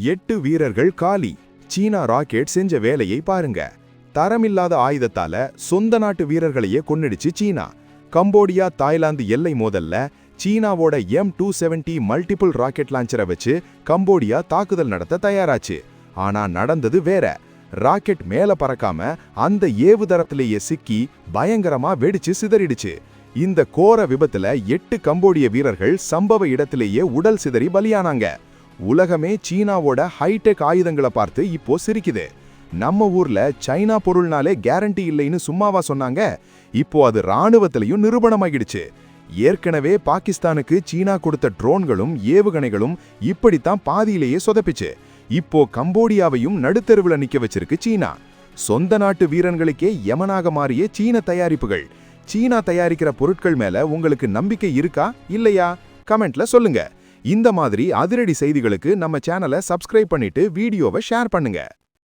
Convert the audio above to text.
எட்டு வீரர்கள் காலி. சீனா ராக்கெட் செஞ்ச வேலையை பாருங்க. தரமில்லாத ஆயுதத்தால சொந்த நாட்டு வீரர்களையே கொன்னிடுச்சு சீனா. கம்போடியா தாய்லாந்து எல்லை மோதல்ல சீனாவோட M two seventy multiple rocket லான்ச்சரை வச்சு கம்போடியா தாக்குதல் நடத்த தயாராச்சு. ஆனா நடந்தது வேற. ராக்கெட் மேல பறக்காம அந்த ஏவுதரத்திலேயே சிக்கி பயங்கரமா வெடிச்சு சிதறிடுச்சு. இந்த கோர விபத்துல எட்டு கம்போடிய வீரர்கள் சம்பவ இடத்திலேயே உடல் சிதறி பலியானாங்க. உலகமே சீனாவோட ஹைடெக் ஆயுதங்களை பார்த்து இப்போ சிரிக்குது. நம்ம ஊர்ல சைனா பொருள்னாலே கேரண்டி இல்லைன்னு சும்மாவா சொன்னாங்க. இப்போ அது ராணுவத்திலையும் நிரூபணமாகிடுச்சு ஏற்கனவே பாகிஸ்தானுக்கு சீனா கொடுத்த ட்ரோன்களும் ஏவுகணைகளும் இப்படித்தான் பாதியிலேயே சொதப்பிச்சு. இப்போ கம்போடியாவையும் நடுத்தெருவுல நிக்க வச்சிருக்கு சீனா. சொந்த நாட்டு வீரர்களுக்கே யமனாக மாறிய சீன தயாரிப்புகள். சீனா தயாரிக்கிற பொருட்கள் மேல உங்களுக்கு நம்பிக்கை இருக்கா? இல்லையா? கமெண்ட்ல சொல்லுங்க. இந்த மாதிரி அதிரடி செய்திகளுக்கு நம்ம சேனலை சப்ஸ்கிரைப் பண்ணிட்டு வீடியோவை ஷேர் பண்ணுங்க.